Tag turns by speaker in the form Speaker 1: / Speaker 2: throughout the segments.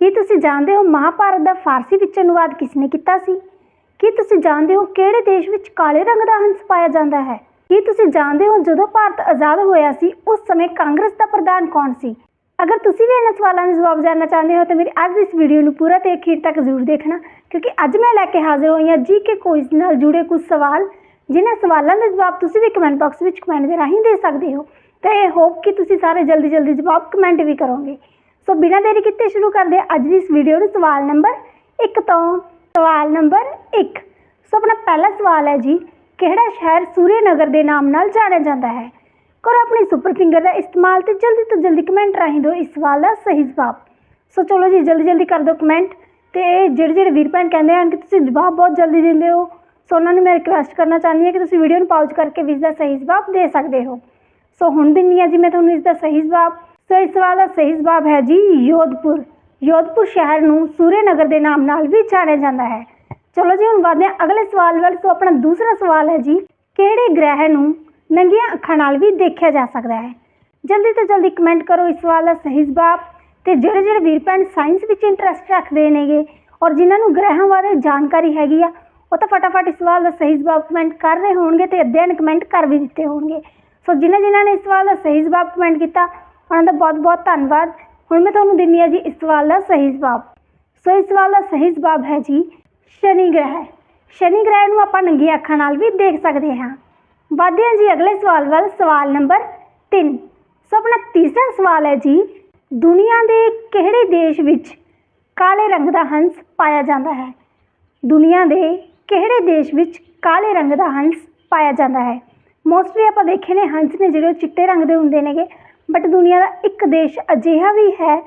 Speaker 1: ਕੀ ਤੁਸੀਂ ਜਾਣਦੇ ਹੋ ਮਹਾਭਾਰਤ ਦਾ ਫਾਰਸੀ ਵਿੱਚ ਅਨੁਵਾਦ ਕਿਸਨੇ ਕੀਤਾ ਸੀ? ਕੀ ਤੁਸੀਂ ਜਾਣਦੇ ਹੋ ਕਿਹੜੇ ਦੇਸ਼ ਵਿੱਚ ਕਾਲੇ ਰੰਗ ਦਾ ਹੰਸ ਪਾਇਆ ਜਾਂਦਾ ਹੈ? ਕੀ ਤੁਸੀਂ ਜਾਣਦੇ ਹੋ ਜਦੋਂ ਭਾਰਤ ਆਜ਼ਾਦ ਹੋਇਆ ਸੀ, ਉਸ ਸਮੇਂ ਕਾਂਗਰਸ ਦਾ ਪ੍ਰਧਾਨ ਕੌਣ ਸੀ? ਅਗਰ ਤੁਸੀਂ ਵੀ ਇਹਨਾਂ ਸਵਾਲਾਂ ਦੇ ਜਵਾਬ ਜਾਣਨਾ ਚਾਹੁੰਦੇ ਹੋ, ਤਾਂ ਮੇਰੀ ਅੱਜ ਦੀ ਇਸ ਵੀਡੀਓ ਨੂੰ ਪੂਰਾ ਤੇ ਅਖੀਰ ਤੱਕ ਜ਼ਰੂਰ ਦੇਖਣਾ, ਕਿਉਂਕਿ ਅੱਜ ਮੈਂ ਲੈ ਕੇ ਹਾਜ਼ਰ ਹੋਈ ਹਾਂ ਜੀ ਕੇ ਕੁਇਜ਼ ਨਾਲ ਜੁੜੇ ਕੁਝ ਸਵਾਲ, ਜਿਨ੍ਹਾਂ ਸਵਾਲਾਂ ਦੇ ਜਵਾਬ ਤੁਸੀਂ ਵੀ ਕਮੈਂਟ ਬਾਕਸ ਵਿੱਚ ਕਮੈਂਟ ਦੇ ਰਾਹੀਂ ਦੇ ਸਕਦੇ ਹੋ। ਤੇ ਇਹ ਹੋਪ ਕਿ ਤੁਸੀਂ ਸਾਰੇ ਜਲਦੀ ਜਲਦੀ ਜਵਾਬ ਕਮੈਂਟ ਵੀ ਕਰੋਗੇ। ਸੋ ਬਿਨਾਂ ਦੇਰੀ ਕੀਤੇ ਸ਼ੁਰੂ ਕਰਦੇ ਅੱਜ ਦੀ ਇਸ ਵੀਡੀਓ ਨੂੰ ਸਵਾਲ ਨੰਬਰ 1 ਤੋਂ ਸਵਾਲ ਨੰਬਰ 1 ਸੋ ਆਪਣਾ ਪਹਿਲਾ ਸਵਾਲ ਹੈ ਜੀ, ਕਿਹੜਾ ਸ਼ਹਿਰ ਸੂਰਿਆ ਨਗਰ ਦੇ ਨਾਮ ਨਾਲ ਜਾਣਿਆ ਜਾਂਦਾ ਹੈ? ਕਰੋ ਆਪਣੀ ਸੁਪਰ ਫਿੰਗਰ ਦਾ ਇਸਤੇਮਾਲ ਤੇ ਜਲਦੀ ਤੋਂ ਜਲਦੀ ਕਮੈਂਟ ਰਾਹੀਂ ਦਿਓ ਇਸ ਸਵਾਲ ਦਾ ਸਹੀ ਜਵਾਬ। ਸੋ ਚਲੋ ਜੀ, ਜਲਦੀ ਜਲਦੀ ਕਰ ਦਿਓ ਕਮੈਂਟ ਤੇ ਜਿਹੜੇ ਜਿਹੜੇ ਵੀਰ ਭੈਣ ਕਹਿੰਦੇ ਹਨ ਕਿ ਤੁਸੀਂ ਜਵਾਬ ਬਹੁਤ ਜਲਦੀ ਦਿੰਦੇ ਹੋ, ਸੋ ਉਹਨਾਂ ਨੂੰ ਮੈਂ ਰਿਕੁਐਸਟ ਕਰਨਾ ਚਾਹੁੰਦੀ ਹਾਂ ਕਿ ਤੁਸੀਂ ਵੀਡੀਓ ਨੂੰ ਪਾਜ਼ ਕਰਕੇ ਵੀ ਇਸ ਦਾ ਸਹੀ ਜਵਾਬ ਦੇ ਸਕਦੇ ਹੋ। ਸੋ ਹੁਣ ਦਿੰਨੀ ਹਾਂ ਜੀ ਮੈਂ ਤੁਹਾਨੂੰ ਇਸ ਦਾ ਸਹੀ ਜਵਾਬ। ਸੋ ਇਸ ਸਵਾਲ ਦਾ ਸਹੀ ਜਵਾਬ ਹੈ ਜੀ ਯੋਧਪੁਰ। ਯੋਧਪੁਰ ਸ਼ਹਿਰ ਨੂੰ ਸੂਰਿਆਨਗਰ ਦੇ ਨਾਮ ਨਾਲ ਵੀ ਜਾਣਿਆ ਜਾਂਦਾ ਹੈ। ਚਲੋ ਜੀ, ਹੁਣ ਵਧਦੇ ਹਾਂ ਅਗਲੇ ਸਵਾਲ ਵੱਲ। ਸੋ ਆਪਣਾ ਦੂਸਰਾ ਸਵਾਲ ਹੈ ਜੀ, ਕਿਹੜੇ ਗ੍ਰਹਿ ਨੂੰ ਨੰਗੀਆਂ ਅੱਖਾਂ ਨਾਲ ਵੀ ਦੇਖਿਆ ਜਾ ਸਕਦਾ ਹੈ? ਜਲਦੀ ਤੋਂ ਜਲਦੀ ਕਮੈਂਟ ਕਰੋ ਇਸ ਸਵਾਲ ਦਾ ਸਹੀ ਜਵਾਬ। ਤੇ ਜਿਹੜੇ ਜਿਹੜੇ ਵੀਰ ਭੈਣ ਸਾਇੰਸ ਵਿੱਚ ਇੰਟਰਸਟ ਰੱਖਦੇ ਨੇਗੇ ਔਰ ਜਿਨ੍ਹਾਂ ਨੂੰ ਗ੍ਰਹਿਾਂ ਬਾਰੇ ਜਾਣਕਾਰੀ ਹੈਗੀ ਆ, ਉਹ ਤਾਂ ਫਟਾਫਟ ਇਸ ਸਵਾਲ ਦਾ ਸਹੀ ਜਵਾਬ ਕਮੈਂਟ ਕਰ ਰਹੇ ਹੋਣਗੇ ਤੇ ਅੱਧਿਆਂ ਨੇ ਕਮੈਂਟ ਕਰ ਵੀ ਦਿੱਤੇ ਹੋਣਗੇ। ਸੋ ਜਿਨ੍ਹਾਂ ਜਿਨ੍ਹਾਂ ਨੇ ਇਸ ਸਵਾਲ ਦਾ ਸਹੀ ਜਵਾਬ ਕਮੈਂਟ ਕੀਤਾ ਉਹਨਾਂ ਦਾ ਬਹੁਤ ਬਹੁਤ ਧੰਨਵਾਦ। ਹੁਣ ਮੈਂ ਤੁਹਾਨੂੰ ਦਿੰਨੀ ਆ ਜੀ ਇਸ ਸਵਾਲ ਦਾ ਸਹੀ ਜਵਾਬ। ਸੋ ਇਸ ਸਵਾਲ ਦਾ ਸਹੀ ਜਵਾਬ ਹੈ ਜੀ ਸ਼ਨੀ ਗ੍ਰਹਿ। ਸ਼ਨੀ ਗ੍ਰਹਿ ਨੂੰ ਆਪਾਂ ਨੰਗੀਆਂ ਅੱਖਾਂ ਨਾਲ ਵੀ ਦੇਖ ਸਕਦੇ ਹਾਂ। ਵਧਦੇ ਹਾਂ ਜੀ ਅਗਲੇ ਸਵਾਲ ਵੱਲ, ਸਵਾਲ ਨੰਬਰ 3 ਸੋ ਆਪਣਾ ਤੀਸਰਾ ਸਵਾਲ ਹੈ ਜੀ, ਦੁਨੀਆ ਦੇ ਕਿਹੜੇ ਦੇਸ਼ ਵਿੱਚ ਕਾਲੇ ਰੰਗ ਦਾ ਹੰਸ ਪਾਇਆ ਜਾਂਦਾ ਹੈ? ਦੁਨੀਆ ਦੇ ਕਿਹੜੇ ਦੇਸ਼ ਵਿੱਚ ਕਾਲੇ ਰੰਗ ਦਾ ਹੰਸ ਪਾਇਆ ਜਾਂਦਾ ਹੈ? ਮੋਸਟਲੀ ਆਪਾਂ ਦੇਖੇ ਨੇ ਹੰਸ ਨੇ ਜਿਹੜੇ ਉਹ ਚਿੱਟੇ ਰੰਗ ਦੇ ਹੁੰਦੇ ਨੇਗੇ ਬਟ ਦੁਨੀਆ ਦਾ ਇੱਕ ਦੇਸ਼ ਅਜਿਹਾ ਵੀ ਹੈ,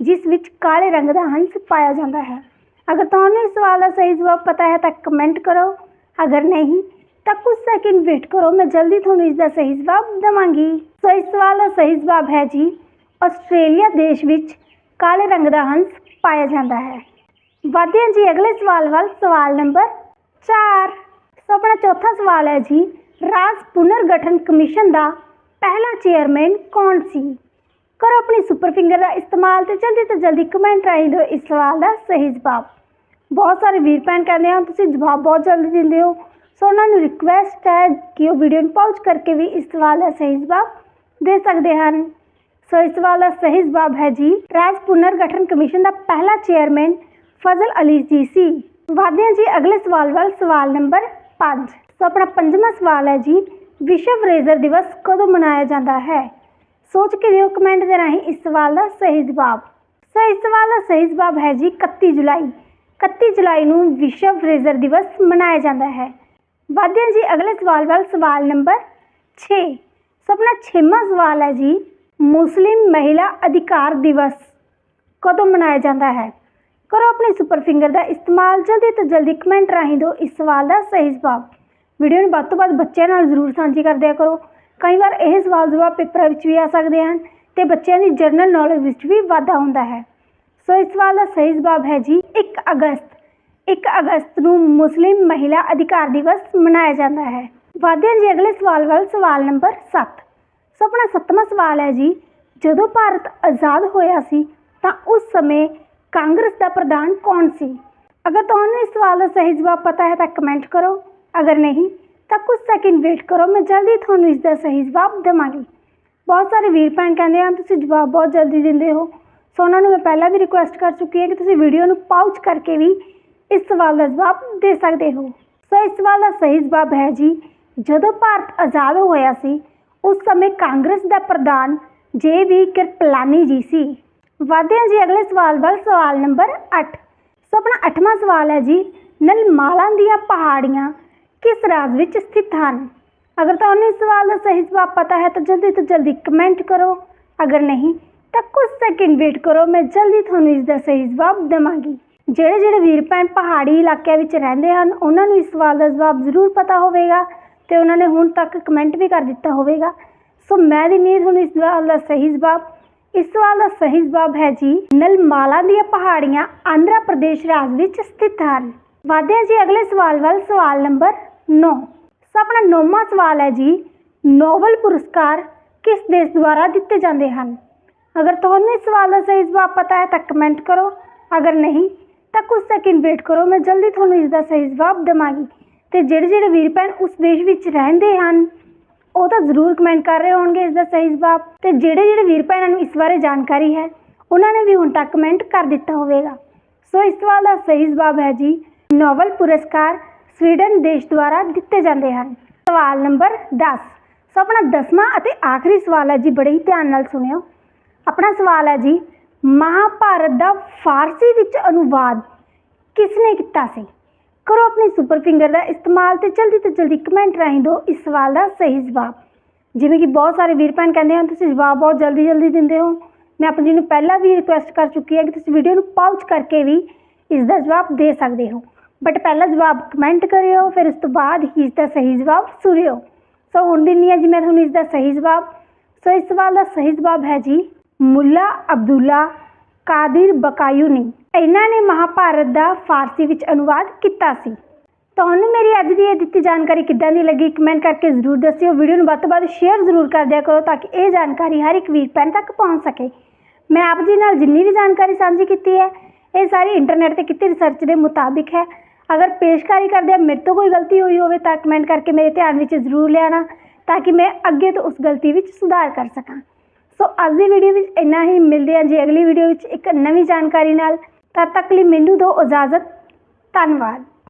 Speaker 1: ਜਿਸ ਵਿੱਚ ਕਾਲੇ ਰੰਗ ਦਾ ਹੰਸ ਪਾਇਆ ਜਾਂਦਾ ਹੈ। ਅਗਰ ਤੁਹਾਨੂੰ ਇਸ ਸਵਾਲ ਦਾ ਸਹੀ ਜਵਾਬ ਪਤਾ ਹੈ ਤਾਂ ਕਮੈਂਟ ਕਰੋ। ਅਗਰ ਨਹੀਂ, ਤਾਂ ਕੁਝ ਸੈਕਿੰਡ ਵੇਟ ਕਰੋ। ਮੈਂ ਜਲਦੀ ਤੁਹਾਨੂੰ ਇਸ ਦਾ ਸਹੀ ਜਵਾਬ ਦਵਾਂਗੀ। ਸੋ ਇਸ ਸਵਾਲ ਦਾ ਸਹੀ ਜਵਾਬ ਹੈ ਜੀ, ਆਸਟ੍ਰੇਲੀਆ ਦੇਸ਼ ਵਿੱਚ ਕਾਲੇ ਰੰਗ ਦਾ ਹੰਸ ਪਾਇਆ ਜਾਂਦਾ ਹੈ। ਵਧਦੇ ਹਾਂ ਜੀ, ਅਗਲੇ ਸਵਾਲ ਵੱਲ ਸਵਾਲ ਨੰਬਰ 4 ਸੋ, ਆਪਣਾ ਚੌਥਾ ਸਵਾਲ ਹੈ ਜੀ, ਰਾਜ ਪੁਨਰਗਠਨ ਕਮਿਸ਼ਨ ਦਾ ਪਹਿਲਾ ਚੇਅਰਮੈਨ ਕੌਣ ਸੀ? ਕਰੋ ਆਪਣੀ ਸੁਪਰ ਫਿੰਗਰ ਦਾ ਇਸਤੇਮਾਲ ਤੇ ਜਲਦੀ ਤੋਂ ਜਲਦੀ ਕਮੈਂਟ ਰਾਹੀਂ ਦਿਓ ਇਸ ਸਵਾਲ ਦਾ ਸਹੀ ਜਵਾਬ। ਬਹੁਤ ਸਾਰੇ ਵੀਰ ਭੈਣ ਕਹਿੰਦੇ ਹਨ, ਤੁਸੀਂ ਜਵਾਬ ਬਹੁਤ ਜਲਦੀ ਦਿੰਦੇ ਹੋ। ਸੋ ਉਹਨਾਂ ਨੂੰ ਰਿਕੁਐਸਟ ਹੈ ਕਿ ਉਹ ਵੀਡੀਓ ਨੂੰ ਪਾਜ਼ ਕਰਕੇ ਵੀ ਇਸ ਸਵਾਲ ਦਾ ਸਹੀ ਜਵਾਬ ਦੇ ਸਕਦੇ ਹਨ। ਸੋ ਇਸ ਸਵਾਲ ਦਾ ਸਹੀ ਜਵਾਬ ਹੈ ਜੀ, ਰਾਜ ਪੁਨਰ ਗਠਨ ਕਮਿਸ਼ਨ ਦਾ ਪਹਿਲਾ ਚੇਅਰਮੈਨ ਫਜ਼ਲ ਅਲੀ ਜੀ ਸੀ। ਵਧਦੇ ਹਾਂ ਜੀ ਅਗਲੇ ਸਵਾਲ ਵੱਲ, ਸਵਾਲ ਨੰਬਰ 5 ਸੋ ਆਪਣਾ ਪੰਜਵਾਂ ਸਵਾਲ ਹੈ ਜੀ ਵਿਸ਼ਵ ਰੇਜ਼ਰ ਦਿਵਸ ਕਦੋਂ ਮਨਾਇਆ ਜਾਂਦਾ ਹੈ? ਸੋਚ ਕੇ ਦਿਓ ਕਮੈਂਟ ਦੇ ਰਾਹੀਂ ਇਸ ਸਵਾਲ ਦਾ ਸਹੀ ਜਵਾਬ। ਸੋ ਇਸ ਸਵਾਲ ਦਾ ਸਹੀ ਜਵਾਬ ਹੈ ਜੀ 31 ਜੁਲਾਈ। 31 ਜੁਲਾਈ ਨੂੰ ਵਿਸ਼ਵ ਰੇਜ਼ਰ ਦਿਵਸ ਮਨਾਇਆ ਜਾਂਦਾ ਹੈ। ਵਧਦੇ ਹਾਂ ਜੀ, ਅਗਲੇ ਸਵਾਲ ਵੱਲ ਸਵਾਲ ਨੰਬਰ 6 ਸੋ ਆਪਣਾ ਛੇਵਾਂ ਸਵਾਲ ਹੈ ਜੀ, ਮੁਸਲਿਮ ਮਹਿਲਾ ਅਧਿਕਾਰ ਦਿਵਸ ਕਦੋਂ ਮਨਾਇਆ ਜਾਂਦਾ ਹੈ? ਕਰੋ ਆਪਣੀ ਸੁਪਰ ਫਿੰਗਰ ਦਾ ਇਸਤੇਮਾਲ, ਜਲਦੀ ਤੋਂ ਜਲਦੀ ਕਮੈਂਟ ਰਾਹੀਂ ਦਿਓ ਇਸ ਸਵਾਲ ਦਾ ਸਹੀ ਜਵਾਬ। ਵੀਡੀਓ ਨੂੰ ਵੱਧ ਤੋਂ ਵੱਧ ਬੱਚਿਆਂ ਨਾਲ ਜ਼ਰੂਰ ਸਾਂਝੀ ਕਰਦਿਆ ਕਰੋ। ਕਈ ਵਾਰ ਇਹ ਸਵਾਲ ਜਵਾਬ ਪੇਪਰਾਂ ਵਿੱਚ ਵੀ ਆ ਸਕਦੇ ਹਨ ਤੇ ਬੱਚਿਆਂ ਦੀ ਜਨਰਲ ਨੌਲੇਜ ਵਿੱਚ ਵੀ ਵਾਧਾ ਹੁੰਦਾ ਹੈ। ਸੋ ਇਸ ਸਵਾਲ ਦਾ ਸਹੀ ਜਵਾਬ ਹੈ ਜੀ 1 ਅਗਸਤ। 1 ਅਗਸਤ ਨੂੰ ਮੁਸਲਿਮ ਮਹਿਲਾ ਅਧਿਕਾਰ ਦਿਵਸ ਮਨਾਇਆ ਜਾਂਦਾ ਹੈ। ਵਧਦੇ ਜੀ ਅਗਲੇ ਸਵਾਲ ਵੱਲ ਸਵਾਲ ਨੰਬਰ 7 ਸੋ ਆਪਣਾ ਸੱਤਵਾਂ ਸਵਾਲ ਹੈ ਜੀ, ਜਦੋਂ ਭਾਰਤ ਆਜ਼ਾਦ ਹੋਇਆ ਸੀ, ਤਾਂ ਉਸ ਸਮੇਂ ਕਾਂਗਰਸ ਦਾ ਪ੍ਰਧਾਨ ਕੌਣ ਸੀ? ਅਗਰ ਤੁਹਾਨੂੰ ਇਸ ਸਵਾਲ ਦਾ ਸਹੀ ਜਵਾਬ ਪਤਾ ਹੈ ਤਾਂ ਕਮੈਂਟ ਕਰੋ। ਅਗਰ ਨਹੀਂ, ਤਾਂ ਕੁਝ ਸੈਕਿੰਡ ਵੇਟ ਕਰੋ, ਮੈਂ ਜਲਦੀ ਤੁਹਾਨੂੰ ਇਸ ਦਾ ਸਹੀ ਜਵਾਬ ਦੇਵਾਂਗੀ। ਬਹੁਤ ਸਾਰੇ ਵੀਰ ਭੈਣ ਕਹਿੰਦੇ ਹਨ, ਤੁਸੀਂ ਜਵਾਬ ਬਹੁਤ ਜਲਦੀ ਦਿੰਦੇ ਹੋ। ਸੋ ਉਹਨਾਂ ਨੂੰ ਮੈਂ ਪਹਿਲਾਂ ਵੀ ਰਿਕੁਐਸਟ ਕਰ ਚੁੱਕੀ ਹਾਂ ਕਿ ਤੁਸੀਂ ਵੀਡੀਓ ਨੂੰ ਪਾਊਚ ਕਰਕੇ ਵੀ ਇਸ ਸਵਾਲ ਦਾ ਜਵਾਬ ਦੇ ਸਕਦੇ ਹੋ। ਸੋ ਇਸ ਸਵਾਲ ਦਾ ਸਹੀ ਜਵਾਬ ਹੈ ਜੀ, ਜਦੋਂ ਭਾਰਤ ਆਜ਼ਾਦ ਹੋਇਆ ਸੀ, ਉਸ ਸਮੇਂ ਕਾਂਗਰਸ ਦਾ ਪ੍ਰਧਾਨ ਜੇ ਵੀ ਕਿਰਪਲਾਨੀ ਜੀ ਸੀ। ਵਧਦੇ ਹਾਂ ਜੀ, ਅਗਲੇ ਸਵਾਲ ਵੱਲ ਸਵਾਲ ਨੰਬਰ 8 ਸੋ ਆਪਣਾ 8ਵਾਂ ਸਵਾਲ ਹੈ ਜੀ, ਨਲਮਾਲਾ ਦੀਆਂ ਪਹਾੜੀਆਂ ਕਿਸ ਰਾਜ ਵਿੱਚ ਸਥਿਤ ਹਨ? ਅਗਰ ਤੁਹਾਨੂੰ ਇਸ ਸਵਾਲ ਦਾ ਸਹੀ ਜਵਾਬ ਪਤਾ ਹੈ ਤਾਂ ਜਲਦੀ ਤੋਂ ਜਲਦੀ ਕਮੈਂਟ ਕਰੋ। ਅਗਰ ਨਹੀਂ, ਤਾਂ ਕੁਝ ਸੈਕਿੰਡ ਵੇਟ ਕਰੋ, ਮੈਂ ਜਲਦੀ ਤੁਹਾਨੂੰ ਇਸ ਦਾ ਸਹੀ ਜਵਾਬ ਦੇਵਾਂਗੀ। ਜਿਹੜੇ ਜਿਹੜੇ ਵੀਰ ਭੈਣ ਪਹਾੜੀ ਇਲਾਕਿਆਂ ਵਿੱਚ ਰਹਿੰਦੇ ਹਨ, ਉਹਨਾਂ ਨੂੰ ਇਸ ਸਵਾਲ ਦਾ ਜਵਾਬ ਜ਼ਰੂਰ ਪਤਾ ਹੋਵੇਗਾ ਤੇ ਉਹਨਾਂ ਨੇ ਹੁਣ ਤੱਕ ਕਮੈਂਟ ਵੀ ਕਰ ਦਿੱਤਾ ਹੋਵੇਗਾ। ਸੋ ਮੈਂ ਦੀ ਨੀਂਦ ਹੁਣ ਇਸ ਸਵਾਲ ਦਾ ਸਹੀ ਜਵਾਬ ਇਸ ਸਵਾਲ ਦਾ ਸਹੀ ਜਵਾਬ ਹੈ ਜੀ, ਨਲਮਾਲਾ ਦੀਆਂ ਪਹਾੜੀਆਂ ਆਂਧਰਾ ਪ੍ਰਦੇਸ਼ ਰਾਜ ਵਿੱਚ ਸਥਿਤ ਹਨ। ਵਧਦੇ ਹਾਂ ਜੀ, ਅਗਲੇ ਸਵਾਲ ਵੱਲ ਸਵਾਲ ਨੰਬਰ 9 ਸੋ ਆਪਣਾ ਨੌਵਾਂ ਸਵਾਲ ਹੈ ਜੀ ਨੋਬਲ ਪੁਰਸਕਾਰ ਕਿਸ ਦੇਸ਼ ਦੁਆਰਾ ਦਿੱਤੇ ਜਾਂਦੇ ਹਨ? ਅਗਰ ਤੁਹਾਨੂੰ ਇਸ ਸਵਾਲ ਦਾ ਸਹੀ ਜਵਾਬ ਪਤਾ ਹੈ ਤਾਂ ਕਮੈਂਟ ਕਰੋ। ਅਗਰ ਨਹੀਂ, ਤਾਂ ਕੁਝ ਸੈਕਿੰਡ ਵੇਟ ਕਰੋ, ਮੈਂ ਜਲਦੀ ਤੁਹਾਨੂੰ ਇਸ ਦਾ ਸਹੀ ਜਵਾਬ ਦੇਵਾਂਗੀ। ਤੇ ਜਿਹੜੇ ਜਿਹੜੇ ਵੀਰ ਭੈਣ ਉਸ ਦੇਸ਼ ਵਿੱਚ ਰਹਿੰਦੇ ਹਨ, ਉਹ ਤਾਂ ਜ਼ਰੂਰ ਕਮੈਂਟ ਕਰ ਰਹੇ ਹੋਣਗੇ ਇਸ ਦਾ ਸਹੀ ਜਵਾਬ। ਤੇ ਜਿਹੜੇ ਜਿਹੜੇ ਵੀਰ ਭੈਣਾਂ ਨੂੰ ਇਸ ਬਾਰੇ ਜਾਣਕਾਰੀ ਹੈ, ਉਹਨਾਂ ਨੇ ਵੀ ਹੁਣ ਤੱਕ ਕਮੈਂਟ ਕਰ ਦਿੱਤਾ ਹੋਵੇਗਾ। ਸੋ ਇਸ ਸਵਾਲ ਦਾ ਸਹੀ ਜਵਾਬ ਹੈ ਜੀ ਨੋਬਲ ਪੁਰਸਕਾਰ ਸਵੀਡਨ ਦੇਸ਼ ਦੁਆਰਾ ਦਿੱਤੇ ਜਾਂਦੇ ਹਨ। ਸਵਾਲ ਨੰਬਰ 10 ਸੋ ਆਪਣਾ ਦਸਵਾਂ ਅਤੇ ਆਖਰੀ ਸਵਾਲ ਹੈ ਜੀ, ਬੜੇ ਹੀ ਧਿਆਨ ਨਾਲ ਸੁਣਿਓ। ਆਪਣਾ ਸਵਾਲ ਹੈ ਜੀ, ਮਹਾਭਾਰਤ ਦਾ ਫਾਰਸੀ ਵਿੱਚ ਅਨੁਵਾਦ ਕਿਸ ਨੇ ਕੀਤਾ ਸੀ? ਕਰੋ ਆਪਣੀ ਸੁਪਰ ਫਿੰਗਰ ਦਾ ਇਸਤੇਮਾਲ ਤੇ ਜਲਦੀ ਤੋਂ ਜਲਦੀ ਕਮੈਂਟ ਰਾਹੀਂ ਦਿਓ ਇਸ ਸਵਾਲ ਦਾ ਸਹੀ ਜਵਾਬ। ਜਿਵੇਂ ਕਿ ਬਹੁਤ ਸਾਰੇ ਵੀਰ ਭੈਣ ਕਹਿੰਦੇ ਹਨ, ਤੁਸੀਂ ਜਵਾਬ ਬਹੁਤ ਜਲਦੀ ਜਲਦੀ ਦਿੰਦੇ ਹੋ। ਮੈਂ ਆਪਣੀ ਜੀ ਨੂੰ ਪਹਿਲਾਂ ਵੀ ਰਿਕੁਐਸਟ ਕਰ ਚੁੱਕੀ ਹਾਂ ਕਿ ਤੁਸੀਂ ਵੀਡੀਓ ਨੂੰ ਪਾਉਚ ਕਰਕੇ ਵੀ ਇਸ ਦਾ ਜਵਾਬ ਦੇ ਸਕਦੇ ਹੋ। ਬਟ ਪਹਿਲਾ ਜਵਾਬ ਕਮੈਂਟ ਕਰਿਓ, ਫਿਰ ਉਸ ਤੋਂ ਬਾਅਦ ਹੀ ਇਸ ਦਾ ਸਹੀ ਜਵਾਬ ਸੁਣਿਓ। ਸੋ ਹੁਣ ਦਿੰਨੀ ਹਾਂ ਜੀ ਮੈਂ ਤੁਹਾਨੂੰ ਇਸ ਦਾ ਸਹੀ ਜਵਾਬ। ਸੋ ਇਸ ਸਵਾਲ ਦਾ ਸਹੀ ਜਵਾਬ ਹੈ ਜੀ, ਮੁੱਲਾ ਅਬਦੁੱਲਾ ਕਾਦਿਰ ਬਕਾਯੂਨੀ। ਇਹਨਾਂ ਨੇ ਮਹਾਭਾਰਤ ਦਾ ਫਾਰਸੀ ਵਿੱਚ ਅਨੁਵਾਦ ਕੀਤਾ ਸੀ। ਤੁਹਾਨੂੰ ਮੇਰੀ ਅੱਜ ਦੀ ਇਹ ਦਿੱਤੀ ਜਾਣਕਾਰੀ ਕਿੱਦਾਂ ਦੀ ਲੱਗੀ ਕਮੈਂਟ ਕਰਕੇ ਜ਼ਰੂਰ ਦੱਸਿਓ। ਵੀਡੀਓ ਨੂੰ ਵੱਧ ਤੋਂ ਵੱਧ ਸ਼ੇਅਰ ਜ਼ਰੂਰ ਕਰ ਦਿਆ ਕਰੋ ਤਾਂ ਕਿ ਇਹ ਜਾਣਕਾਰੀ ਹਰ ਇੱਕ ਵੀਰ ਭੈਣ ਤੱਕ ਪਹੁੰਚ ਸਕੇ। ਮੈਂ ਆਪ ਜੀ ਨਾਲ ਜਿੰਨੀ ਵੀ ਜਾਣਕਾਰੀ ਸਾਂਝੀ ਕੀਤੀ ਹੈ, ਇਹ ਸਾਰੀ ਇੰਟਰਨੈਟ ਤੇ ਕੀਤੀ ਰਿਸਰਚ ਦੇ ਮੁਤਾਬਿਕ ਹੈ। ਅਗਰ ਪੇਸ਼ਕਾਰੀ ਕਰਦਿਆਂ ਮੇਰੇ ਤੋਂ ਕੋਈ ਗਲਤੀ ਹੋਈ ਹੋਵੇ ਤਾਂ ਕਮੈਂਟ ਕਰਕੇ ਮੇਰੇ ਧਿਆਨ ਵਿੱਚ ਜ਼ਰੂਰ ਲਿਆਣਾ ਤਾਂ ਕਿ ਮੈਂ ਅੱਗੇ ਤੋਂ ਉਸ ਗਲਤੀ ਵਿੱਚ ਸੁਧਾਰ ਕਰ ਸਕਾਂ। ਸੋ ਅੱਜ ਦੀ ਵੀਡੀਓ ਵਿੱਚ ਇੰਨਾ ਹੀ। ਮਿਲਦੇ ਹਾਂ ਜੀ ਅਗਲੀ ਵੀਡੀਓ ਵਿੱਚ ਇੱਕ ਨਵੀਂ ਜਾਣਕਾਰੀ ਨਾਲ। ਤਦ ਤੱਕ ਲਈ ਮੈਨੂੰ ਦਿਓ ਇਜਾਜ਼ਤ। ਧੰਨਵਾਦ।